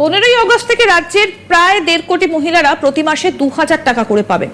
পনেরোই আগস্ট থেকে রাজ্যের প্রায় দেড় কোটি মহিলারা প্রতি মাসে দু হাজার টাকা করে পাবেন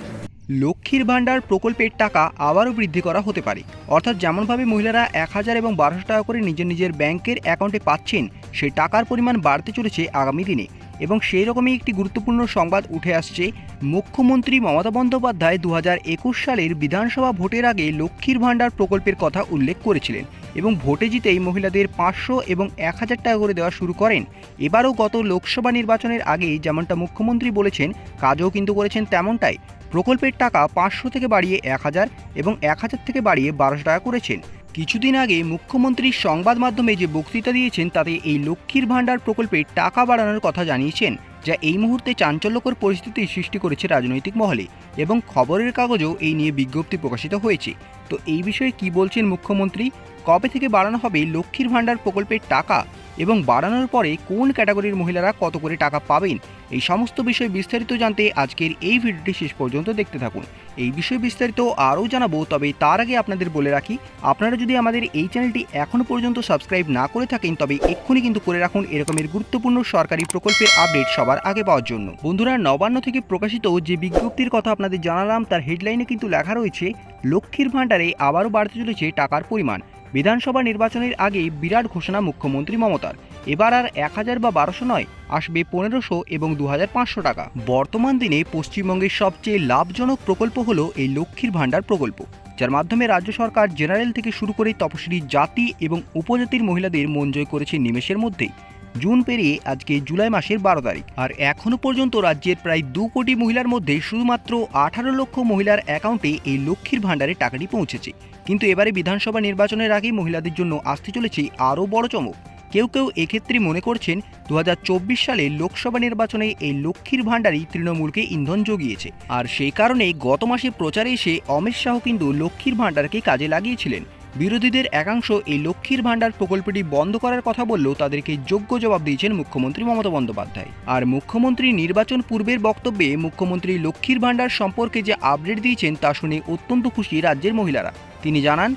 লক্ষ্মীর ভাণ্ডার প্রকল্পের টাকা আবারও বৃদ্ধি করা হতে পারে। অর্থাৎ যেমনভাবে মহিলারা এক হাজার এবং বারোশো টাকা করে নিজের নিজের ব্যাংকের অ্যাকাউন্টে পাচ্ছেন সেই টাকার পরিমাণ বাড়তে চলেছে আগামী দিনে। এবং সেই রকমই একটি গুরুত্বপূর্ণ সংবাদ উঠে আসছে, মুখ্যমন্ত্রী মমতা বন্দ্যোপাধ্যায় দু হাজার একুশ সালের বিধানসভা ভোটের আগে লক্ষ্মীর ভাণ্ডার প্রকল্পের কথা উল্লেখ করেছিলেন। এবং ভোটে জিতেই মহিলাদের পাঁচশো এবং এক হাজার টাকা করে দেওয়া শুরু করেন। এবারও গত লোকসভা নির্বাচনের আগে যেমনটা মুখ্যমন্ত্রী বলেছেন, কাজও কিন্তু করেছেন তেমনটাই। প্রকল্পের টাকা পাঁচশো থেকে বাড়িয়ে এক হাজার এবং এক হাজার থেকে বাড়িয়ে বারোশো টাকা করেছেন। কিছুদিন আগে মুখ্যমন্ত্রী সংবাদ মাধ্যমে যে বক্তৃতা দিয়েছেন, তাতে এই লক্ষ্মীর ভাণ্ডার প্রকল্পে টাকা বাড়ানোর কথা জানিয়েছেন, যা এই মুহূর্তে চাঞ্চল্যকর পরিস্থিতি সৃষ্টি করেছে রাজনৈতিক মহলে এবং খবরের কাগজেও এই নিয়ে বিজ্ঞপ্তি প্রকাশিত হয়েছে। তো এই বিষয়ে কি বলছেন মুখ্যমন্ত্রী? কবে থেকে বাড়ানো হবে লক্ষ্মীর ভাণ্ডার প্রকল্পের টাকা? এবং বাড়ানোর পরে কোন ক্যাটাগরির মহিলারা কত করে টাকা পাবেন? এই সমস্ত বিষয় বিস্তারিত জানতে আজকের এই ভিডিওটি শেষ পর্যন্ত দেখতে থাকুন। এই বিষয়ে বিস্তারিত আরও জানাব, তবে তার আগে আপনাদের বলে রাখি, আপনারা যদি আমাদের এই চ্যানেলটি এখনও পর্যন্ত সাবস্ক্রাইব না করে থাকেন, তবে এক্ষুনি কিন্তু করে রাখুন এরকমের গুরুত্বপূর্ণ সরকারি প্রকল্পের আপডেট সবার আগে পাওয়ার জন্য। বন্ধুরা, নবান্ন থেকে প্রকাশিত যে বিজ্ঞপ্তির কথা আপনাদের জানালাম, তার হেডলাইনে কিন্তু লেখা রয়েছে, লক্ষ্মীর ভাণ্ডারে আবারও বাড়তে চলেছে টাকার পরিমাণ। বিধানসভা নির্বাচনের আগে বিরাট ঘোষণা মুখ্যমন্ত্রী মমতার। এবার আর এক হাজার বা বারোশো নয়, আসবে পনেরোশো এবং দু হাজার পাঁচশো টাকা। বর্তমান দিনে পশ্চিমবঙ্গের সবচেয়ে লাভজনক প্রকল্প হলো এই লক্ষ্মীর ভাণ্ডার প্রকল্প, যার মাধ্যমে রাজ্য সরকার জেনারেল থেকে শুরু করে তপশিলি জাতি এবং উপজাতির মহিলাদের মন জয় করেছে নিমেষের মধ্যেই। জুন পেরিয়ে আজকে জুলাই মাসের বারো তারিখ। আর এখনও পর্যন্ত রাজ্যের প্রায় দু কোটি মহিলার মধ্যে শুধুমাত্র আঠারো লক্ষ মহিলার অ্যাকাউন্টে এই লক্ষ্মীর ভাণ্ডারের টাকাটি পৌঁছেছে। কিন্তু এবারে বিধানসভা নির্বাচনের আগে মহিলাদের জন্য আসতে চলেছে আরও বড় চমক। কেউ কেউ এক্ষেত্রে মনে করছেন দু হাজার চব্বিশ সালে লোকসভা নির্বাচনে এই লক্ষ্মীর ভাণ্ডারই তৃণমূলকে ইন্ধন জুগিয়েছে। আর সেই কারণে গত মাসে প্রচারে এসে অমিত শাহ কিন্তু লক্ষ্মীর ভাণ্ডারকে কাজে লাগিয়েছিলেন। বিরোধীদের একাংশ এই লক্ষ্মীর ভাণ্ডার প্রকল্পটি বন্ধ করার কথা বললেও তাদেরকে যোগ্য জবাব দিয়েছেন মুখ্যমন্ত্রী মমতা বন্দ্যোপাধ্যায়। আর মুখ্যমন্ত্রী নির্বাচন পূর্বের বক্তব্যে মুখ্যমন্ত্রী লক্ষ্মীর ভাণ্ডার সম্পর্কে যে আপডেট দিয়েছেন তা শুনে অত্যন্ত খুশি রাজ্যের মহিলারা। তিনি জানান,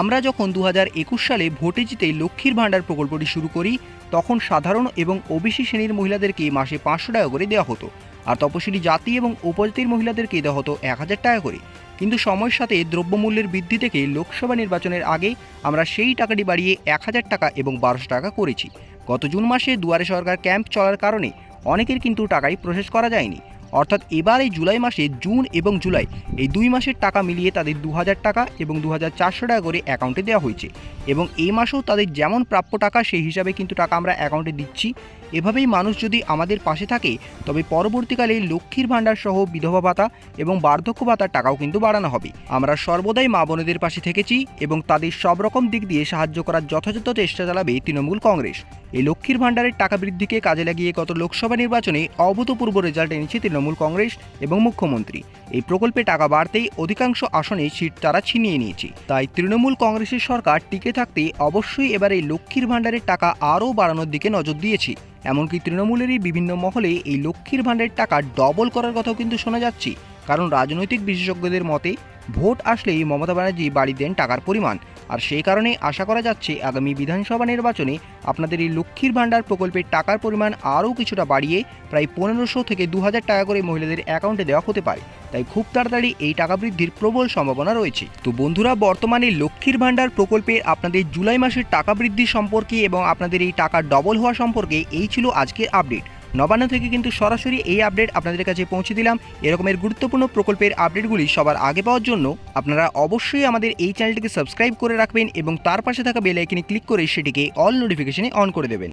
আমরা যখন দু হাজার একুশ সালে ভোটে জিতে লক্ষ্মীর ভাণ্ডার প্রকল্পটি শুরু করি, তখন সাধারণ এবং ওবিসি শ্রেণির মহিলাদেরকে মাসে পাঁচশো টাকা করে দেওয়া হতো। আর তপশিলি জাতি এবং উপজাতির মহিলাদেরকে দেওয়া হতো এক হাজার টাকা করে। কিন্তু সময়ের সাথে দ্রব্যমূল্যের বৃদ্ধি থেকে লোকসভা নির্বাচনের আগে আমরা সেই টাকাটি বাড়িয়ে এক হাজার টাকা এবং বারোশো টাকা করেছি। গত জুন মাসে দুয়ারে সরকার ক্যাম্প চলার কারণে অনেকের কিন্তু টাকাই প্রসেস করা যায়নি। অর্থাৎ এবার এই জুলাই মাসে জুন এবং জুলাই এই দুই মাসের টাকা মিলিয়ে তাদের দু হাজার টাকা এবং দু হাজার চারশো টাকা করে অ্যাকাউন্টে দেওয়া হয়েছে। এবং এই মাসেও তাদের যেমন প্রাপ্য টাকা সেই হিসাবে কিন্তু টাকা আমরা অ্যাকাউন্টে দিচ্ছি। এভাবেই মানুষ যদি আমাদের পাশে থাকে, তবে পরবর্তীকালে লক্ষ্মীর ভাণ্ডার সহ বিধবা ভাতা এবং বার্ধক্য ভাতার টাকাও কিন্তু বাড়ানো হবে। আমরা সর্বদাই মা বোনেদের পাশে থেকেছি এবং তাদের সব রকম দিক দিয়ে সাহায্য করার যথাযথ চেষ্টা চালাবে তৃণমূল কংগ্রেস। এই লক্ষ্মীর ভাণ্ডারের টাকা বৃদ্ধিকে কাজে লাগিয়ে গত লোকসভা নির্বাচনে অভূতপূর্ব রেজাল্ট এনেছে তৃণমূল কংগ্রেস এবং মুখ্যমন্ত্রী। এই প্রকল্পে টাকা বাড়তেই অধিকাংশ আসনে সিট তারা ছিনিয়ে নিয়েছে। তাই তৃণমূল কংগ্রেসের সরকার টিকে থাকতে অবশ্যই এবার এই লক্ষ্মীর ভাণ্ডারের টাকা আরও বাড়ানোর দিকে নজর দিয়েছে। এমনকি তৃণমূলেরই বিভিন্ন মহলে এই লক্ষ্মীর ভাণ্ডারের টাকা ডবল করার কথাও কিন্তু শোনা যাচ্ছে। কারণ রাজনৈতিক বিশেষজ্ঞদের মতে ভোট আসলেই মমতা ব্যানার্জি বাড়ি দেন টাকার পরিমাণ। আর সেই কারণে আশা করা যাচ্ছে আগামী বিধানসভা নির্বাচনে আপনাদের এই লক্ষ্মীর ভাণ্ডার প্রকল্পের টাকার পরিমাণ আরও কিছুটা বাড়িয়ে প্রায় পনেরোশো থেকে দু হাজার টাকা করে মহিলাদের অ্যাকাউন্টে দেওয়া হতে পারে। তাই খুব তাড়াতাড়ি এই টাকা বৃদ্ধির প্রবল সম্ভাবনা রয়েছে। তো বন্ধুরা, বর্তমানে লক্ষ্মীর ভাণ্ডার প্রকল্পে আপনাদের জুলাই মাসের টাকা বৃদ্ধি সম্পর্কে এবং আপনাদের এই টাকা ডবল হওয়া সম্পর্কে এই ছিল আজকের আপডেট। নবান্ন থেকে কিন্তু সরাসরি এই আপডেট আপনাদের কাছে পৌঁছে দিলাম। এরকমের গুরুত্বপূর্ণ প্রকল্পের আপডেটগুলি সবার আগে পাওয়ার জন্য আপনারা অবশ্যই আমাদের এই চ্যানেলটিকে সাবস্ক্রাইব করে রাখবেন এবং তার পাশে থাকা বেল আইকনে ক্লিক করে সেটিকে অল নোটিফিকেশনে অন করে দেবেন।